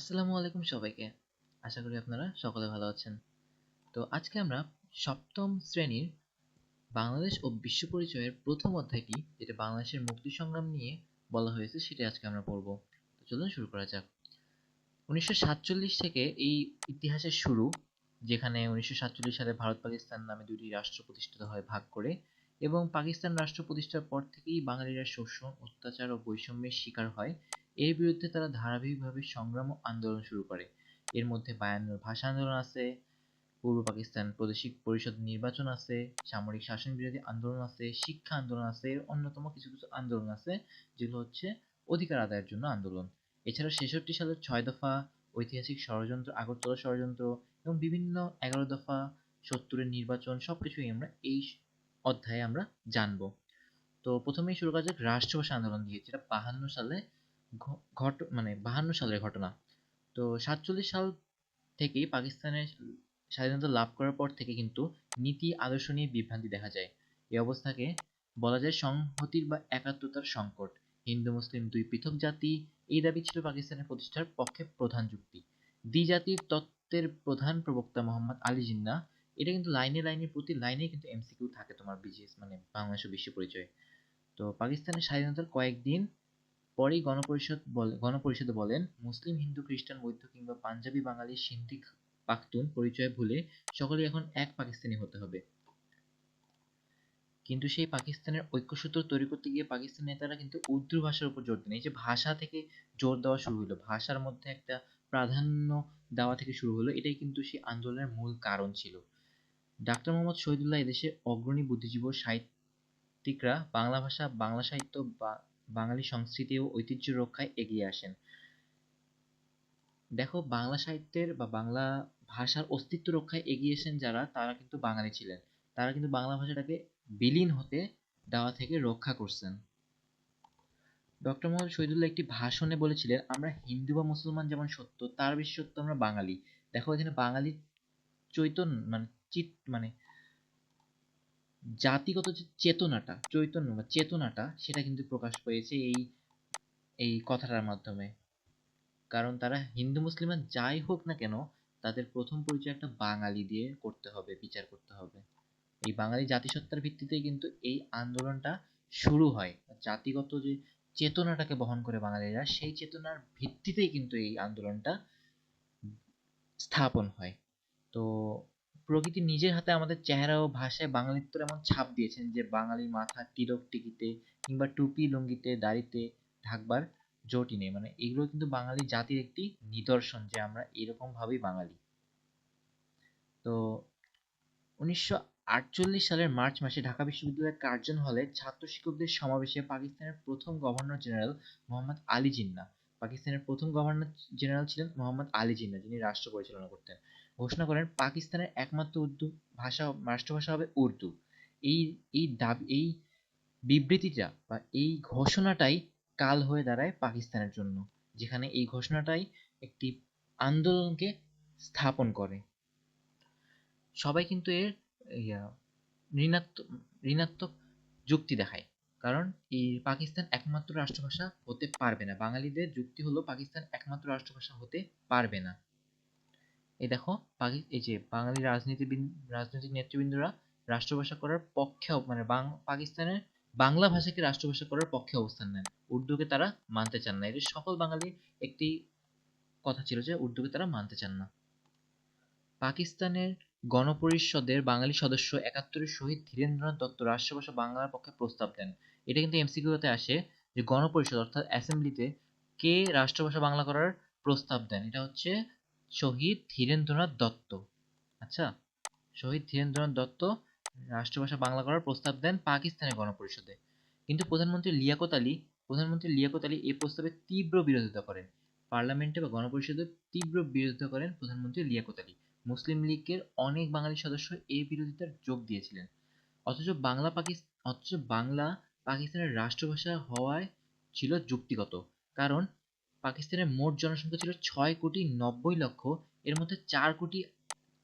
আসসালামু আলাইকুম সবাইকে। আশা করি আপনারা সকলে ভালো আছেন। তো আজকে আমরা সপ্তম শ্রেণির বাংলাদেশ ও বিশ্ব পরিচয়ের প্রথম অধ্যায়টি যেটা বাংলাদেশের মুক্তি সংগ্রাম নিয়ে বলা হয়েছে সেটা আজকে আমরা পড়ব। তো চলুন শুরু করা যাক। উনিশশো সাতচল্লিশ থেকে এই ইতিহাসের শুরু, যেখানে উনিশশো সাতচল্লিশ সালে ভারত পাকিস্তান নামে দুটি রাষ্ট্র প্রতিষ্ঠিত হয় ভাগ করে, এবং পাকিস্তান রাষ্ট্র প্রতিষ্ঠার পর থেকেই বাঙালিরা শোষণ, অত্যাচার ও বৈষম্যের শিকার হয়। এর বিরুদ্ধে তারা ধারাবাহিকভাবে সংগ্রাম ও আন্দোলন শুরু করে। এর মধ্যে বায়ান্নর ভাষা আন্দোলন আছে, পূর্ব পাকিস্তান প্রাদেশিক পরিষদ নির্বাচন আছে, সামরিক শাসন বিরোধী আন্দোলন আছে, শিক্ষা আন্দোলন আছে, এর অন্যতম কিছু কিছু আন্দোলন আছে, যেগুলো হচ্ছে অধিকার আদায়ের জন্য আন্দোলন। এছাড়া ছেষট্টি সালের ছয় দফা ঐতিহাসিক ষড়যন্ত্র, আগরতলা ষড়যন্ত্র এবং বিভিন্ন এগারো দফা সত্তরের নির্বাচন, সবকিছুই আমরা এই অধ্যায়ে আমরা জানব। তো প্রথমেই শুরু করা যাক রাষ্ট্রভাষা আন্দোলন দিয়ে যেটা বাহান্ন সালে ঘট মানে বাহান্ন সালের ঘটনা। তো সাতচল্লিশ সাল থেকেই পাকিস্তানের স্বাধীনতা লাভ করার পর থেকে কিন্তু নীতি, আদর্শ নিয়ে বিভ্রান্তি দেখা যায়। এই অবস্থাকে বলা যায় সংহতির বা একাত্মতার সংকট। হিন্দু, মুসলিম দুই পৃথক জাতি, এই দাবি ছিল পাকিস্তানের প্রতিষ্ঠার পক্ষে প্রধান যুক্তি। দ্বিজাতির তত্ত্বের প্রধান প্রবক্তা মোহাম্মদ আলী জিন্না, এটা কিন্তু লাইনে লাইনে, প্রতি লাইনে কিন্তু এমসিকিউ থাকে তোমার বিজিএস মানে বাংলাদেশ বিশ্ব পরিচয়। তো পাকিস্তানের স্বাধীনতার কয়েকদিন পরেই গণপরিষদ বলে, গণপরিষদে বলেন, মুসলিম, হিন্দু, খ্রিস্টান, বৌদ্ধ কিংবা পাঞ্জাবি, বাঙালি, সিন্ধি, পাখতুন পরিচয় ভুলে সকলেই এখন এক পাকিস্তানি হতে হবে। কিন্তু সেই পাকিস্তানের ঐক্যসূত্র তৈরি করতে গিয়ে পাকিস্তান নেতারা কিন্তু উর্দু ভাষার উপর জোর দেন। এই যে ভাষা থেকে জোর দেওয়া শুরু হলো, ভাষার মধ্যে একটা প্রাধান্য দেওয়া থেকে শুরু হলো, এটাই কিন্তু সেই আন্দোলনের মূল কারণ ছিল। ডাক্তার মোহাম্মদ শহীদুল্লাহ এদেশের অগ্রণী বুদ্ধিজীবী সাহিত্যিকরা বাংলা ভাষা, বাংলা সাহিত্য বা বাঙালি সংস্কৃতি ও ঐতিহ্য রক্ষায় এগিয়ে আসেন। দেখো, বাংলা সাহিত্যের বা বাংলা ভাষার অস্তিত্ব রক্ষায় এগিয়ে এসেন যারা, তারা কিন্তু বাঙালি ছিলেন। তারা কিন্তু বাংলা ভাষাটাকে বিলীন হতে দেওয়া থেকে রক্ষা করছেন। ডক্টর মোহাম্মদ শহীদুল্লাহ একটি ভাষণে বলেছিলেন, আমরা হিন্দু বা মুসলমান যেমন সত্য, তার বেশি সত্য আমরা বাঙালি। দেখো, এখানে বাঙালির চৈতন্য মানে চিত মানে জাতিগত যে চেতনাটা, চৈতন্য বা চেতনাটা, সেটা কিন্তু প্রকাশ পেয়েছে এই এই কথাটার মাধ্যমে। কারণ তারা হিন্দু, মুসলিম যাই হোক না কেন, তাদের প্রথম পরিচয় একটা বাঙালি দিয়ে করতে হবে, বিচার করতে হবে। এই বাঙালি জাতিসত্তার ভিত্তিতে কিন্তু এই আন্দোলনটা শুরু হয়। জাতিগত যে চেতনাটাকে বহন করে বাঙালিরা, সেই চেতনার ভিত্তিতেই কিন্তু এই আন্দোলনটা স্থাপন হয়। তো প্রকৃতি নিজের হাতে আমাদের চেহারা ও ভাষায় বাঙালিত্বের এমন ছাপ দিয়েছেন যে বাঙালির মাথা তিলক টিকিতে কিংবা টুপি লুঙ্গিতে, দাড়িতে ঢাকবার জোটই নেই। মানে এগুলো কিন্তু বাঙালি জাতির একটি নিদর্শন যে আমরা এরকম ভাবেই বাঙালি। তো উনিশশো আটচল্লিশ সালের মার্চ মাসে ঢাকা বিশ্ববিদ্যালয়ের কার্জন হলে ছাত্র শিক্ষকদের সমাবেশে পাকিস্তানের প্রথম গভর্নর জেনারেল মোহাম্মদ আলী জিন্না পাকিস্তানের প্রথম গভর্নর জেনারেল ছিলেন মোহাম্মদ আলী জিন্না, যিনি রাষ্ট্র পরিচালনা করতেন। ঘোষণা করেন, পাকিস্তানের একমাত্র উর্দু ভাষা, রাষ্ট্রভাষা হবে উর্দু। এই এই দাবি, এই বিবৃতিটা বা এই ঘোষণাটাই কাল হয়ে দাঁড়ায় পাকিস্তানের জন্য, যেখানে এই ঘোষণাটাই একটি আন্দোলনকে স্থাপন করে। সবাই কিন্তু এর ঋণাত্মক ঋণাত্মক যুক্তি দেখায়। কারণ এই পাকিস্তান একমাত্র রাষ্ট্রভাষা হতে পারবে না। বাঙালিদের যুক্তি হলো পাকিস্তান একমাত্র রাষ্ট্রভাষা হতে পারবে না। এই দেখো এই যে বাঙালি রাজনীতিবিদ রাজনৈতিক নেতৃবৃন্দরা রাষ্ট্রভাষা করার পক্ষে মানে পাকিস্তানের বাংলা ভাষাকে রাষ্ট্রভাষা করার পক্ষে অবস্থান নেন। উর্দুকে তারা মানতে চান না। এটা সকল বাঙালি একটি কথা ছিল যে উর্দুকে তারা মানতে চান না। পাকিস্তানের গণপরিষদের বাঙালি সদস্য একাত্তরের শহীদ ধীরেন্দ্রনাথ দত্ত রাষ্ট্রভাষা বাংলার পক্ষে প্রস্তাব দেন। এটা কিন্তু এমসিকিউতে আসে যে গণপরিষদ অর্থাৎ অ্যাসেম্বলিতে কে রাষ্ট্রভাষা বাংলা করার প্রস্তাব দেন। এটা হচ্ছে শহীদ ধীরেন্দ্রনাথ দত্ত। আচ্ছা শহীদ ধীরেন্দ্রনাথ দত্ত রাষ্ট্রভাষা বাংলা করার প্রস্তাব দেন পাকিস্তানের গণপরিষদে। কিন্তু প্রধানমন্ত্রী লিয়াকত আলী, প্রধানমন্ত্রী লিয়াকত আলী এই প্রস্তাবে তীব্র বিরোধিতা করেন। পার্লামেন্টে বা গণপরিষদে তীব্র বিরোধিতা করেন প্রধানমন্ত্রী লিয়াকত আলী। মুসলিম লীগের অনেক বাঙালি সদস্য এই বিরোধিতার যোগ দিয়েছিলেন। অথচ বাংলা পাকিস্তান অথচ বাংলা পাকিস্তানের রাষ্ট্রভাষা হওয়ায় ছিল যুক্তিগত। কারণ পাকিস্তানের মোট জনসংখ্যা ছিল ছয় কোটি নব্বই লক্ষ, এর মধ্যে চার কোটি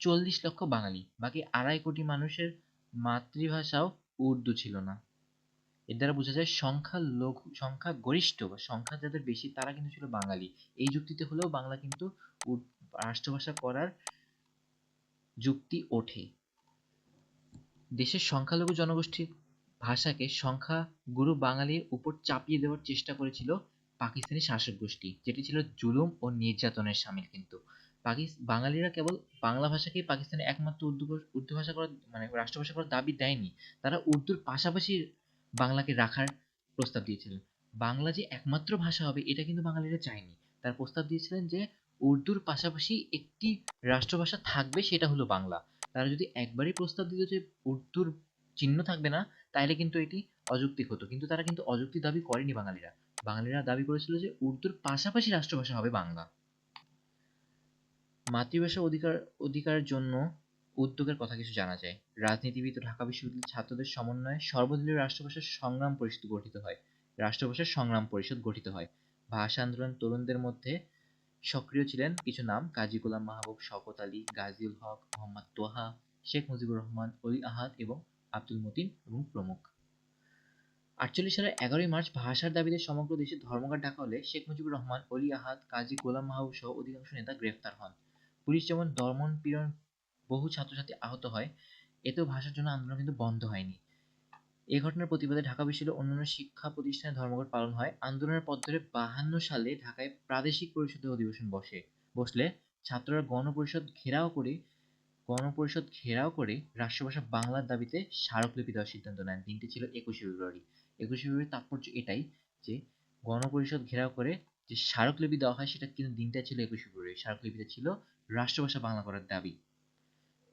চল্লিশ লক্ষ বাঙালি। বাকি আড়াই কোটি মানুষের মাতৃভাষাও উর্দু ছিল না। এর দ্বারা বোঝা যায় সংখ্যা লঘু সংখ্যা গরিষ্ঠ বা সংখ্যা যাদের বেশি, তারা কিন্তু ছিল বাঙালি। এই যুক্তিতে হলেও বাংলা কিন্তু রাষ্ট্রভাষা করার যুক্তি ওঠে। দেশের সংখ্যালঘু জনগোষ্ঠীর ভাষাকে সংখ্যা গুরু বাঙালির উপর চাপিয়ে দেওয়ার চেষ্টা করেছিল পাকিস্তানি শাসক গোষ্ঠী, যেটি ছিল জুলুম ও নির্যাতনের সামিল কিন্তু। বাঙালিরা কেবল বাংলা ভাষাকেই পাকিস্তানের একমাত্র উর্দু উর্দু ভাষা করার মানে রাষ্ট্রভাষা করার দাবি দেয়নি, তারা উর্দুর পাশাপাশি বাংলাকে রাখার প্রস্তাব দিয়েছিলেন বাংলা যে একমাত্র ভাষা হবে, এটা কিন্তু বাঙালিরা চায়নি। তার প্রস্তাব দিয়েছিলেন যে, উর্দুর পাশাপাশি একটি রাষ্ট্রভাষা থাকবে, সেটা হলো বাংলা। তারা যদি একবারই প্রস্তাব দিত যে, উর্দুর চিহ্ন থাকবে না তাইলে কিন্তু এটি অযৌক্তিক হতো। কিন্তু তারা কিন্তু অযৌক্তিক দাবি করেনি বাঙালিরা। বাঙালিরা দাবি করেছিল যে উর্দুর পাশাপাশি রাষ্ট্রভাষা হবে বাংলা। মাতৃভাষা অধিকার, অধিকারের জন্য উদ্যোগের কথা কিছু জানা যায়। রাজনীতিবিদ ঢাকা বিশ্ববিদ্যালয়ের ছাত্রদের সমন্বয়ে সর্বদলীয় রাষ্ট্রভাষা সংগ্রাম পরিষদ গঠিত হয়। রাষ্ট্রভাষার সংগ্রাম পরিষদ গঠিত হয়। ভাষা আন্দোলন তরুণদের মধ্যে সক্রিয় ছিলেন কিছু নাম কাজী গোলাম মাহবুব শকত আলী, গাজীউল হক, মোহাম্মদ তোহা, শেখ মুজিবুর রহমান, অলি আহাদ এবং আব্দুল মতিন এবং প্রমুখ। আটচল্লিশ সালের এগারোই মার্চ ভাষার দাবিতে সমগ্র দেশে ধর্মঘট ডাকা হলে শেখ মুজিবুর রহমান, অলি আহাদ, কাজী গোলাম মাহবুব সহ অধিকাংশ নেতা গ্রেফতার হন। পুলিশ যেমন দমন পীড়ন বহু ছাত্রছাত্রী আহত হয়, এতেও ভাষার জন্য আন্দোলন কিন্তু বন্ধ হয়নি। এ ঘটনার প্রতিবাদে ঢাকা বিশ্ববিদ্যালয়ের অন্যান্য শিক্ষা প্রতিষ্ঠানে ধর্মঘট পালন হয়। আন্দোলনের পর ধরে বাহান্ন সালে ঢাকায় প্রাদেশিক পরিষদের অধিবেশন বসে। বসলে ছাত্ররা গণপরিষদ ঘেরাও করে গণপরিষদ ঘেরাও করে রাষ্ট্রভাষা বাংলার দাবিতে স্মারকলিপি দেওয়ার সিদ্ধান্ত নেন। দিনটি ছিল একুশে ফেব্রুয়ারি। একুশে ফেব্রুয়ারি তাৎপর্য এটাই যে, গণপরিষদ ঘেরাও করে যে স্মারকলিপি দেওয়া হয় সেটা কিন্তু দিনটা ছিল একুশে ফেব্রুয়ারি। স্মারকলিপিতে ছিল রাষ্ট্রভাষা বাংলা করার দাবি।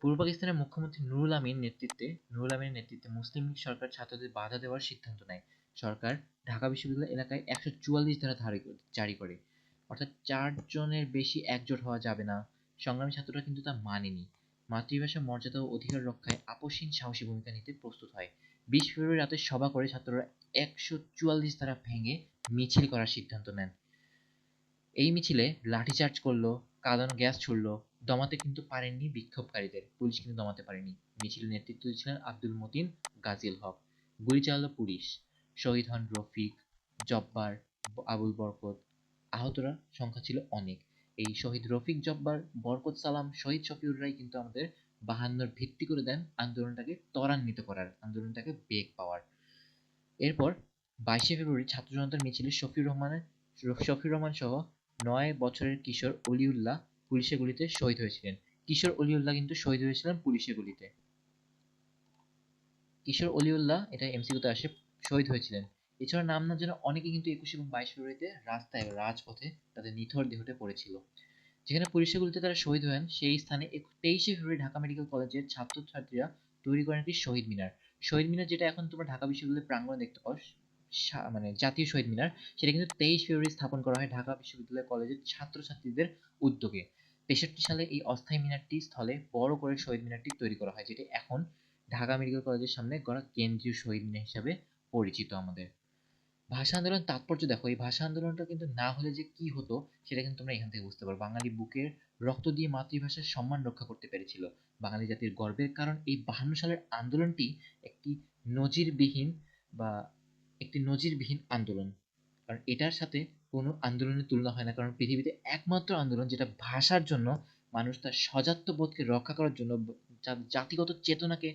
পূর্ব পাকিস্তানের মুখ্যমন্ত্রী নুরুল আমিন নেতৃত্বে, নুরুল আমিনের নেতৃত্বে মুসলিম লীগ সরকার ছাত্রদের বাধা দেওয়ার সিদ্ধান্ত নেয়। সরকার ঢাকা বিশ্ববিদ্যালয় এলাকায় একশো চুয়াল্লিশ ধারা জারি করে। অর্থাৎ চারজনের বেশি একজোট হওয়া যাবে না। সংগ্রামী ছাত্ররা কিন্তু তা মানেনি। মাতৃভাষা, মর্যাদা ও অধিকার রক্ষায় আপসহীন সাহসী ভূমিকা নিতে প্রস্তুত হয়। বিশ ফেব্রুয়ারি রাতে সভা করে ছাত্ররা একশো চুয়াল্লিশ ধারা ভেঙে মিছিল করার সিদ্ধান্ত নেন। এই মিছিলে লাঠিচার্জ করল, কাঁদানো গ্যাস ছুড়লো, দমাতে কিন্তু পারেননি বিক্ষোভকারীদের। পুলিশ কিন্তু দমাতে পারেনি। মিছিলের নেতৃত্ব দিয়েছিলেন আব্দুল মতিন গাজিল হক। গুলি চালালো পুলিশ। শহীদ হন রফিক, জব্বার, আবুল বরকত। আহতরা সংখ্যা ছিল অনেক। এই শহীদ রফিক জব্বার, বরকত সালাম, শহীদ শফিউররাই কিন্তু আমাদের বাহান্নর ভিত্তি করে দেন আন্দোলনটাকে ত্বরান্বিত করার, আন্দোলনটাকে বেগ পাওয়ার। এরপর বাইশে ফেব্রুয়ারি ছাত্র জনতার মিছিলে শফিউর রহমানের, শফিউর রহমান সহ নয় বছরের কিশোর অলিউল্লাহ পুলিশের গুলিতে শহীদ হয়েছিলেন। কিশোর অলিউল্লাহ কিন্তু শহীদ হয়েছিলেন পুলিশের গুলিতে। কিশোর অলিউল্লাহ, এটা এমসিকিউতে আসে, শহীদ হয়েছিলেন। এছাড়া নাম না যেন অনেকে কিন্তু একুশ এবং বাইশ ফেব্রুয়ারিতে রাস্তায়, রাজপথে তাদের নিথর দেহতে পড়েছিল। যেখানে পুলিশের গুলিতে তারা শহীদ হয়েন, সেই স্থানে তেইশে ফেব্রুয়ারি ঢাকা মেডিকেল কলেজের ছাত্রছাত্রীরা তৈরি করেন একটি শহীদ মিনার। শহীদ মিনার যেটা এখন তোমরা ঢাকা বিশ্ববিদ্যালয়ের প্রাঙ্গণে দেখতে পাও মানে জাতীয় শহীদ মিনার, সেটা কিন্তু তেইশ ফেব্রুয়ারি স্থাপন করা হয় ঢাকা বিশ্ববিদ্যালয় কলেজের ছাত্রছাত্রীদের উদ্যোগে। তেষট্টি সালে এই অস্থায়ী মিনারটি স্থলে বড় করে শহীদ মিনারটি তৈরি করা হয়, যেটি এখন ঢাকা মেডিকেল কলেজের সামনে গড়া কেন্দ্রীয় শহীদ মিনার হিসাবে পরিচিত আমাদের। ভাষা আন্দোলন তাৎপর্য দেখো, এই ভাষা আন্দোলনটা কিন্তু না হলে যে কি হতো, সেটা কিন্তু তোমরা এখান থেকে বুঝতে পারো। বাঙালি বুকের রক্ত দিয়ে মাতৃভাষার সম্মান রক্ষা করতে পেরেছিল। বাঙালি জাতির গর্বের কারণ এই বাহান্ন সালের আন্দোলনটি একটি নজিরবিহীন বা একটি নজিরবিহীন আন্দোলন। কারণ এটার সাথে কোনো আন্দোলনের তুলনা হয় না, কারণ পৃথিবীতে একমাত্র আন্দোলন যেটা ভাষার জন্য, মানুষ তার সজাত্য বোধকে রক্ষা করার জন্য জাতিগত চেতনাকে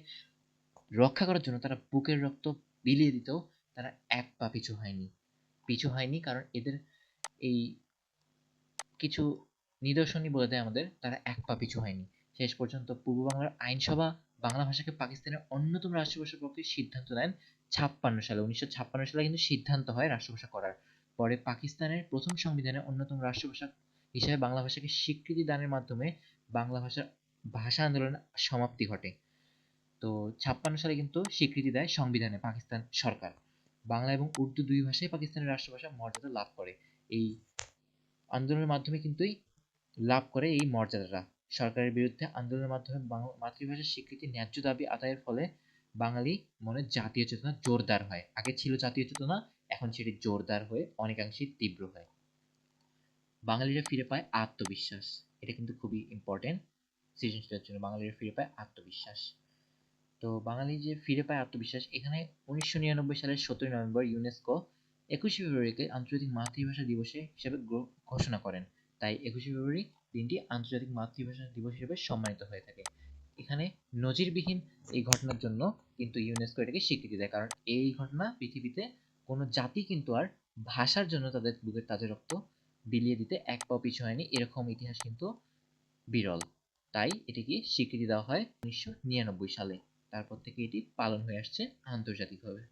রক্ষা করার জন্য তারা বুকের রক্ত বিলিয়ে দিতেও তারা এক পা পিছু হয়নি। পিছু হয়নি কারণ এদের এই কিছু নিদর্শনই বলে দেয় আমাদের, তারা এক পা পিছু হয়নি। শেষ পর্যন্ত পূর্ব বাংলার আইনসভা বাংলা ভাষাকে পাকিস্তানের অন্যতম রাষ্ট্রভাষার পক্ষে সিদ্ধান্ত নেন ছাপ্পান্ন সালে। উনিশশো ছাপ্পান্ন সালে কিন্তু সিদ্ধান্ত হয় রাষ্ট্রভাষা করার। পরে পাকিস্তানের প্রথম সংবিধানে অন্যতম রাষ্ট্রভাষা হিসেবে বাংলা ভাষাকে স্বীকৃতি দানের মাধ্যমে বাংলা ভাষার ভাষা আন্দোলনের সমাপ্তি ঘটে। তো ছাপ্পান্ন সালে কিন্তু স্বীকৃতি দেয় সংবিধানে পাকিস্তান সরকার। বাংলা এবং উর্দু দুই ভাষায় পাকিস্তানের রাষ্ট্রভাষা মর্যাদা লাভ করে। এই আন্দোলনের মাধ্যমে কিন্তুই লাভ করে এই মর্যাদাটা। সরকারের বিরুদ্ধে আন্দোলনের মাধ্যমে মাতৃভাষার স্বীকৃতি ন্যায্য দাবি আদায়ের ফলে বাঙালি মনে জাতীয় চেতনা জোরদার হয়। আগে ছিল জাতীয় চেতনা, এখন সেটি জোরদার হয়ে অনেকাংশেই তীব্র হয়। বাঙালিরা ফিরে পায় আত্মবিশ্বাস। এটা কিন্তু খুবই ইম্পর্টেন্ট সৃজনশীলের জন্য বাঙালিরা ফিরে পায় আত্মবিশ্বাস। তো বাঙালি যে ফিরে পায় আত্মবিশ্বাস, এখানে উনিশশো নিরানব্বই সালের সতেরোই নভেম্বর ইউনেস্কো একুশে ফেব্রুয়ারিকে আন্তর্জাতিক মাতৃভাষা দিবসে হিসেবে ঘোষণা করেন। তাই একুশে ফেব্রুয়ারি দিনটি আন্তর্জাতিক মাতৃভাষা দিবস হিসেবে সম্মানিত হয়ে থাকে। এখানে নজিরবিহীন এই ঘটনার জন্য কিন্তু ইউনেস্কো এটাকে স্বীকৃতি দেয়। কারণ এই ঘটনা পৃথিবীতে কোনো জাতি কিন্তু আর ভাষার জন্য তাদের বুকের তাজা রক্ত বিলিয়ে দিতে এক পাও পিছু হয়নি। এরকম ইতিহাস কিন্তু বিরল। তাই এটিকে স্বীকৃতি দেওয়া হয় উনিশশো নিরানব্বই সালে। তারপর থেকে এটি পালন হয়ে আসছে আন্তর্জাতিকভাবে।